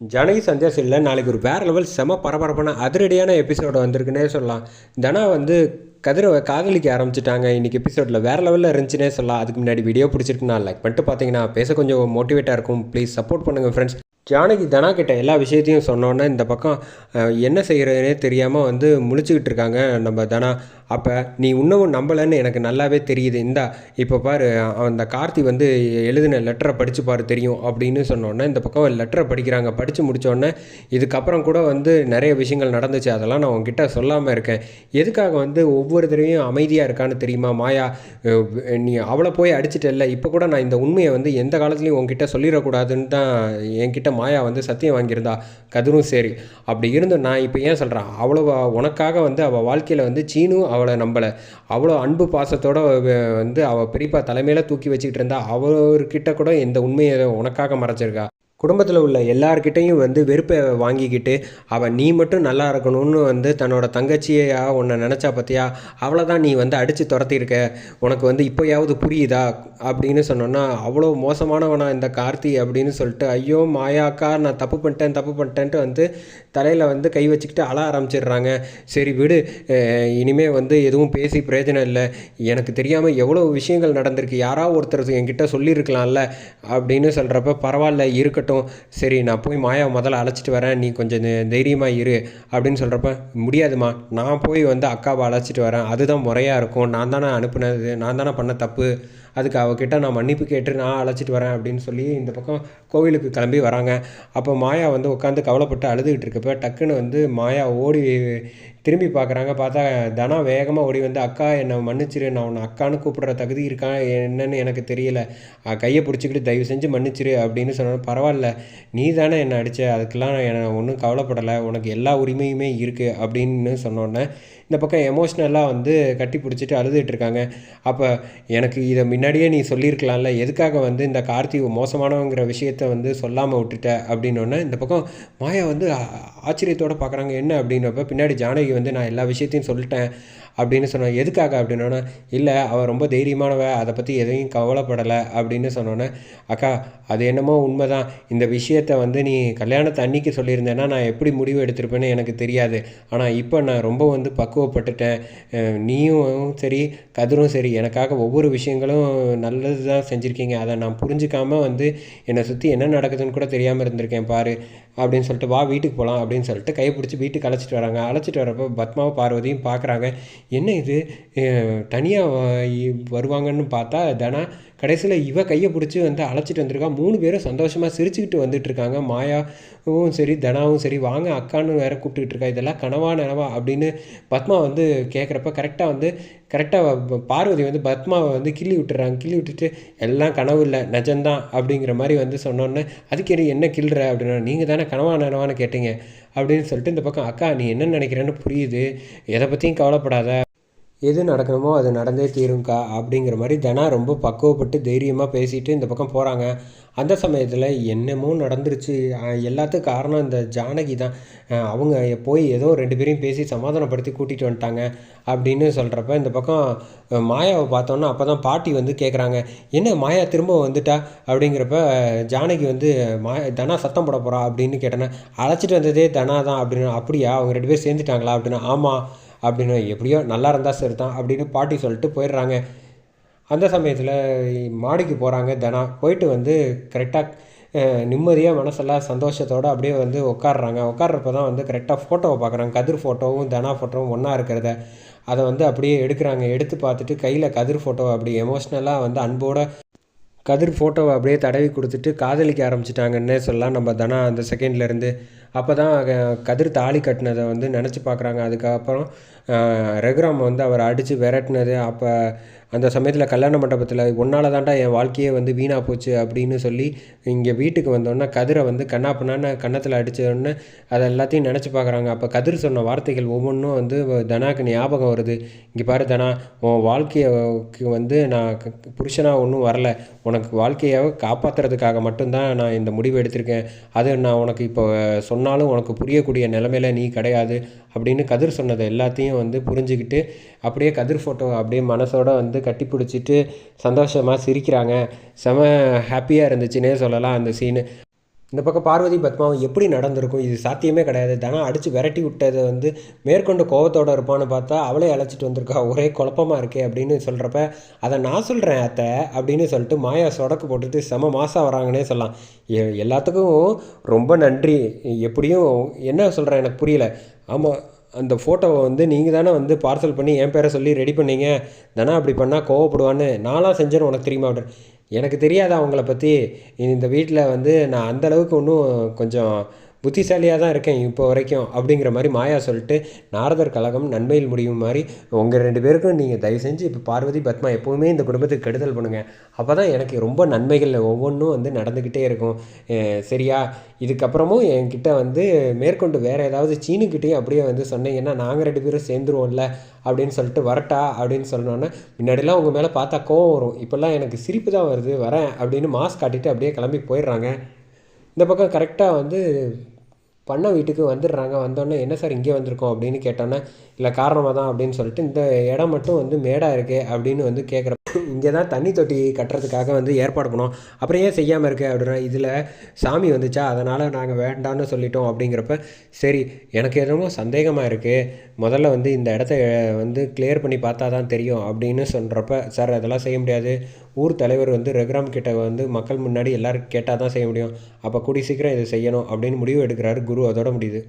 ஜனகி சந்தேஷ் இல்லை நாளைக்கு ஒரு வேறு லெவல் செம பரபரப்பான அதிரடியான எபிசோடு வந்திருக்குன்னே சொல்லலாம். தனா வந்து கதிரவை காதலிக்க ஆரம்பிச்சிட்டாங்க. இன்றைக்கி எபிசோடில் வேறு லெவலில் இருந்துச்சுன்னே சொல்லலாம். அதுக்கு முன்னாடி வீடியோ பிடிச்சிருக்குன்னா லைக் பண்ணிட்டு பார்த்தீங்கன்னா பேச கொஞ்சம் மோட்டிவேட்டாக இருக்கும். ப்ளீஸ் சப்போர்ட் பண்ணுங்கள் ஃப்ரெண்ட்ஸ் ஜானகி தனா கிட்ட எல்லா விஷயத்தையும் சொன்னோன்னே இந்த பக்கம் என்ன செய்கிறதுனே தெரியாமல் வந்து முழிச்சுக்கிட்டு இருக்காங்க நம்ம தனா. அப்போ நீ இன்னமும் நம்பலைன்னு எனக்கு நல்லாவே தெரியுது. இந்தா இப்போ பாரு அந்த கார்த்தி வந்து எழுதின லெட்டரை படித்து பாரு தெரியும் அப்படின்னு சொன்னோன்னே இந்த பக்கம் லெட்டரை படிக்கிறாங்க. படித்து முடித்தோடனே இதுக்கப்புறம் கூட வந்து நிறைய விஷயங்கள் நடந்துச்சு. அதெல்லாம் நான் உங்ககிட்ட சொல்லாமல் இருக்கேன். எதுக்காக வந்து ஒவ்வொரு தடவையும் அமைதியாக இருக்கான்னு தெரியுமா மாயா? நீ அவளை போய் அடிச்சிட்டல இப்போ கூட நான் இந்த உண்மையை வந்து எந்த காலத்துலையும் உங்ககிட்ட சொல்லிடக்கூடாதுன்னு தான் என்கிட்ட மாயா வந்து சத்தியம் வாங்கியிருந்தா கதிரும் சரி. அப்படி இருந்தும் நான் இப்போ ஏன் சொல்கிறேன் அவ்வளோ உனக்காக வந்து அவள் வாழ்க்கையில் வந்து சீனும் அவளை நம்பலை. அவ்வளோ அன்பு பாசத்தோட வந்து அவள் பெரியப்பா தலைமையில் தூக்கி வச்சுக்கிட்டு இருந்தா அவர்கிட்ட கூட எந்த உண்மையை உனக்காக மறைச்சிருக்கா? குடும்பத்தில் உள்ள எல்லார்கிட்டையும் வந்து வெறுப்பை வாங்கிக்கிட்டு அவன் நீ மட்டும் நல்லா இருக்கணும்னு வந்து தன்னோட தங்கச்சியா உன்னை நினச்சா பார்த்தியா அவ்வளோ தான் நீ வந்து அடித்து துரத்திருக்க உனக்கு வந்து இப்போயாவது புரியுதா? அப்படின்னு சொன்னோன்னா அவ்வளோ மோசமானவனா இந்த கார்த்தி? அப்படின்னு சொல்லிட்டு ஐயோ மாயாக்கா நான் தப்பு பண்ணிட்டேன் தப்பு பண்ணிட்டேன்ட்டு வந்து தலையில் வந்து கை வச்சுக்கிட்டு அழ ஆரம்பிச்சிடுறாங்க. சரி விடு இனிமேல் வந்து எதுவும் பேசி பிரயோஜனம் இல்லை. எனக்கு தெரியாமல் எவ்வளோ விஷயங்கள் நடந்திருக்கு. யாராவது ஒருத்தர் என்கிட்ட சொல்லியிருக்கலாம்ல? அப்படின்னு சொல்கிறப்ப பரவாயில்ல இருக்கட்டும். சரி நான் போய் மாயாவை முதல்ல அழைச்சிட்டு வரேன். நீ கொஞ்சம் தைரியமாக இரு. அப்படின்னு சொல்கிறப்ப முடியாதும்மா. நான் போய் வந்து அக்காவை அழைச்சிட்டு வரேன். அதுதான் முறையாக இருக்கும். நான் தானே அனுப்புனது நான் தானே பண்ண தப்பு. அதுக்கு அவகிட்ட நான் மன்னிப்பு கேட்டு நான் அழைச்சிட்டு வரேன் அப்படின்னு சொல்லி இந்த பக்கம் கோவிலுக்கு கிளம்பி வராங்க. அப்போ மாயா வந்து உட்காந்து கவலைப்பட்டு அழுதுகிட்டு இருக்கப்ப டக்குன்னு வந்து மாயா ஓடி திரும்பி பார்க்குறாங்க. பார்த்தா தனா வேகமாக ஓடி வந்து அக்கா என்னை மன்னிச்சிரு. நான் உன்னை அக்கான்னு கூப்பிடுற தகுதி இருக்கா? என்னன்னு எனக்கு தெரியல. கையை பிடிச்சிக்கிட்டு தயவு செஞ்சு மன்னிச்சிரு அப்படின்னு சொன்ன பரவாயில்ல. நீ தானே என்னை அடித்த அதுக்கெல்லாம் என்னை ஒன்றும் கவலைப்படலை. உனக்கு எல்லா உரிமையுமே இருக்குது அப்படின்னு சொன்னோன்னே இந்த பக்கம் எமோஷ்னலாக வந்து கட்டி பிடிச்சிட்டு அழுதுகிட்டு இருக்காங்க. அப்போ எனக்கு இதை முன்னாடியே நீ சொல்லியிருக்கலாம்ல எதுக்காக வந்து இந்த கார்த்தி மோசமானவங்கிற விஷயத்த வந்து சொல்லாமல் விட்டுட்ட அப்படின்னோடனே இந்த பக்கம் மாயா வந்து ஆச்சரியத்தோடு ஆச்சரியத்தோட பார்க்குறாங்க என்ன அப்படின்னப்ப பின்னாடி ஜானகி வந்து நான் எல்லா விஷயத்தையும் சொல்லிட்டேன் அப்படின்னு சொன்னோம். எதுக்காக அப்படின்னோன்னா இல்லை அவள் ரொம்ப தைரியமானவ அதை பற்றி எதையும் கவலைப்படலை அப்படின்னு சொன்னோன்னே அக்கா அது என்னமோ உண்மைதான். இந்த விஷயத்தை வந்து நீ கல்யாணத்தை அன்னைக்கு சொல்லியிருந்தேன்னா நான் எப்படி முடிவு எடுத்திருப்பேன்னு எனக்கு தெரியாது. ஆனால் இப்போ நான் ரொம்ப வந்து பக்குவப்பட்டுட்டேன். நீயும் சரி கதிரும் சரி எனக்காக ஒவ்வொரு விஷயங்களும் நல்லது தான் செஞ்சுருக்கீங்க. அதை நான் புரிஞ்சுக்காமல் வந்து என்னை சுற்றி என்ன நடக்குதுன்னு கூட தெரியாமல் இருந்திருக்கேன் பாரு அப்படின்னு சொல்லிட்டு வா வீட்டுக்கு போகலாம் அப்படின்னு சொல்லிட்டு கை பிடிச்சி வீட்டுக்கு அழைச்சிட்டு வராங்க. அழைச்சிட்டு வரப்போ பத்மாவும் பார்வதியும் பார்க்குறாங்க என்ன இது? தனியாக வருவாங்கன்னு பார்த்தா தனா கடைசியில் இவ கையை பிடிச்சி வந்து அழைச்சிட்டு வந்திருக்கா. மூணு பேரும் சந்தோஷமாக சிரிச்சுக்கிட்டு வந்துட்டுருக்காங்க. மாயாவும் சரி தனாவும் சரி வாங்க அக்கான்னு வேற கூப்பிட்டுக்கிட்டு இருக்கா. இதெல்லாம் கனவா நனவா அப்படின்னு பத்மா வந்து கேட்குறப்ப கரெக்டாக வந்து கரெக்டாக பார்வதி வந்து பத்மாவை வந்து கிள்ளி விட்டுறாங்க. கிள்ளி விட்டுட்டு எல்லாம் கனவு இல்லை நிஜம்தான் அப்படிங்கிற மாதிரி வந்து சொன்னோன்னே அதுக்கு என்ன கிள்ளுற அப்படின்னா நீங்கள் தானே கனவா நனவான்னு கேட்டீங்க. அப்படின்னு சொல்லிட்டு இந்த பக்கம் அக்கா நீ என்ன நினைக்கிறேன்னு புரியுது. எதை பற்றியும் கவலைப்படாத. எது நடக்கணுமோ அது நடந்தே தீரும்க்கா அப்படிங்கிற மாதிரி தனா ரொம்ப பக்குவப்பட்டு தைரியமாக பேசிட்டு இந்த பக்கம் போகிறாங்க அந்த சமயத்தில் என்னமோ நடந்துருச்சு. எல்லாத்துக்கும் காரணம் இந்த ஜானகி தான். அவங்க போய் ஏதோ ரெண்டு பேரையும் பேசி சமாதானப்படுத்தி கூட்டிகிட்டு வந்துட்டாங்க அப்படின்னு சொல்கிறப்ப இந்த பக்கம் மாயாவை பார்த்தோன்னா அப்போ தான் பாட்டி வந்து கேட்குறாங்க என்ன மாயா திரும்ப வந்துட்டா? அப்படிங்கிறப்ப ஜானகி வந்து மாயா தனா சத்தம் போட போகிறா அப்படின்னு கேட்டேன்னா அழைச்சிட்டு வந்ததே தனா தான். அப்படின்னு அப்படியா? அவங்க ரெண்டு பேரும் சேர்ந்துட்டாங்களா? அப்படின்னு ஆமாம் அப்படின்னு எப்படியோ நல்லா இருந்தால் சரி தான் அப்படின்னு பாட்டி சொல்லிட்டு போயிடுறாங்க. அந்த சமயத்தில் மாடிக்கு போகிறாங்க தனா. போயிட்டு வந்து கரெக்டாக நிம்மதியாக மனசெல்லாம் சந்தோஷத்தோடு அப்படியே வந்து உட்காடுறாங்க உட்காடுறப்ப தான் வந்து கரெக்டாக ஃபோட்டோவை பார்க்குறாங்க கதிர் ஃபோட்டோவும் தனா ஃபோட்டோவும் ஒன்றா இருக்கிறத. அதை வந்து அப்படியே எடுக்கிறாங்க. எடுத்து பார்த்துட்டு கையில் கதிர் ஃபோட்டோவை அப்படி எமோஷ்னலாக வந்து அன்போட கதிர் ஃபோட்டோவை அப்படியே தடவி கொடுத்துட்டு காதலிக்க ஆரம்பிச்சிட்டாங்கன்னே சொல்லலாம். நம்ம தனா அந்த செகண்ட்லேருந்து அப்போ தான் கதிர் தாலி கட்டினதை வந்து நினச்சி பார்க்குறாங்க அதுக்கப்புறம் ரகுராம் வந்து அவரை அடித்து விரட்டினது. அப்போ அந்த சமயத்தில் கல்யாண மண்டபத்தில் ஒன்றால் தான்டா என் வாழ்க்கையே வந்து வீணாக போச்சு அப்படின்னு சொல்லி இங்கே வீட்டுக்கு வந்தோடனே கதிரை வந்து கண்ணா கன்னத்தில் அடித்தோடனே அதை எல்லாத்தையும் நினச்சி பார்க்குறாங்க அப்போ கதிர் சொன்ன வார்த்தைகள் ஒவ்வொன்றும் வந்து தனாக்கு ஞாபகம் வருது. இங்கே பாரு தனா உன் வாழ்க்கைக்கு வந்து நான் க- புருஷனாக ஒன்றும் வரல. உனக்கு வாழ்க்கையை காப்பாற்றுறதுக்காக மட்டும்தான் நான் இந்த முடிவு எடுத்திருக்கேன். அது நான் உனக்கு இப்போ சொன்னாலும் உனக்கு புரியக்கூடிய நிலமையில நீ கிடையாது அப்படின்னு கதிர் சொன்னதை எல்லாத்தையும் வந்து புரிஞ்சுக்கிட்டு அப்படியே கதிர் ஃபோட்டோ அப்படியே மனசோட வந்து கட்டி பிடிச்சிட்டு சந்தோஷமாக சிரிக்கிறாங்க. செம ஹாப்பியாக இருந்துச்சுன்னே சொல்லலாம் அந்த சீனு இந்த பக்கம் பார்வதி பத்மாவும் எப்படி நடந்திருக்கும்? இது சாத்தியமே கிடையாது. தனா அடித்து விரட்டி விட்டதை வந்து மேற்கொண்டு கோவத்தோடு இருப்பான்னு பார்த்தா அவளே அழைச்சிட்டு வந்திருக்கா. ஒரே குழப்பமாக இருக்கே அப்படின்னு சொல்கிறப்ப அதை நான் சொல்கிறேன் அத்தை அப்படின்னு சொல்லிட்டு மாயா சொடக்கு போட்டுட்டு செம மாதம் வராங்கன்னே சொல்லலாம். எ- எல்லாத்துக்கும் ரொம்ப நன்றி. எப்படியும் என்ன சொல்கிறேன் எனக்கு புரியல. ஆமாம் அந்த ஃபோட்டோவை வந்து நீங்கள் தானே வந்து பார்சல் பண்ணி என் பேரை சொல்லி ரெடி பண்ணீங்க. தானே அப்படி பண்ணால் கோவப்படுவான்னு நானாக செஞ்சேன்னு உனக்கு தெரியுமா? அப்படின்னு எனக்கு தெரியாது அவங்கள பற்றி இந்த வீட்டில் வந்து நான் அந்த அளவுக்கு இன்னும் கொஞ்சம் புத்திசாலியாக தான் இருக்கேன் இப்போ வரைக்கும் அப்படிங்கிற மாதிரி மாயா சொல்லிட்டு நாரதர் கழகம் நன்மையில் முடியும் மாதிரி உங்கள் ரெண்டு பேருக்கும் நீங்கள் தயவு செஞ்சு இப்போ பார்வதி பத்மா எப்போவுமே இந்த குடும்பத்துக்கு கெடுதல் பண்ணுங்கள் அப்போ தான் எனக்கு ரொம்ப நன்மைகள் ஒவ்வொன்றும் வந்து நடந்துக்கிட்டே இருக்கும். சரியா? இதுக்கப்புறமும் என்கிட்ட வந்து மேற்கொண்டு வேறு ஏதாவது சீனுக்கிட்டேயும் அப்படியே வந்து சொன்னீங்கன்னா நாங்கள் ரெண்டு பேரும் சேர்ந்துருவோம்ல அப்படின்னு சொல்லிட்டு வரட்டா அப்படின்னு சொன்னோன்னே முன்னாடிலாம் உங்கள் மேலே பார்த்தா கோவம் வரும். இப்போல்லாம் எனக்கு சிரிப்பு தான் வருது. வரேன் அப்படின்னு மாஸ்க் காட்டிட்டு அப்படியே கிளம்பி போயிடுறாங்க. இந்த பக்கம் கரெக்டாக வந்து பண்ண வீட்டுக்கு வந்துடுறாங்க. வந்தோடனே என்ன சார் இங்கே வந்திருக்கோம் அப்படின்னு கேட்டோன்னே இல்லை காரணமாக தான் அப்படின்னு சொல்லிட்டு இந்த இடம் மட்டும் வந்து மேடாக இருக்கே அப்படின்னு வந்து கேட்குற இங்கே தான் தண்ணி தொட்டி கட்டுறதுக்காக வந்து ஏற்பாடு பண்ணோம். அப்புறம் ஏன் செய்யாமல் இருக்கு அப்படின்னா இதில் சாமி வந்துச்சா அதனால் நாங்கள் வேண்டாம்னு சொல்லிட்டோம் அப்படிங்கிறப்ப சரி எனக்கு என்னமோ சந்தேகமாக இருக்குது முதல்ல வந்து இந்த இடத்த வந்து கிளியர் பண்ணி பார்த்தா தான் தெரியும் அப்படின்னு சொல்கிறப்ப சார் அதெல்லாம் செய்ய முடியாது. ஊர் தலைவர் வந்து ரகுராம் கிட்ட வந்து மக்கள் முன்னாடி எல்லோரும் கேட்டால் தான் செய்ய முடியும். அப்போ கூடி சீக்கிரம் இதை செய்யணும் அப்படின்னு முடிவு எடுக்கிறாரு குரு. அதோட முடியுது.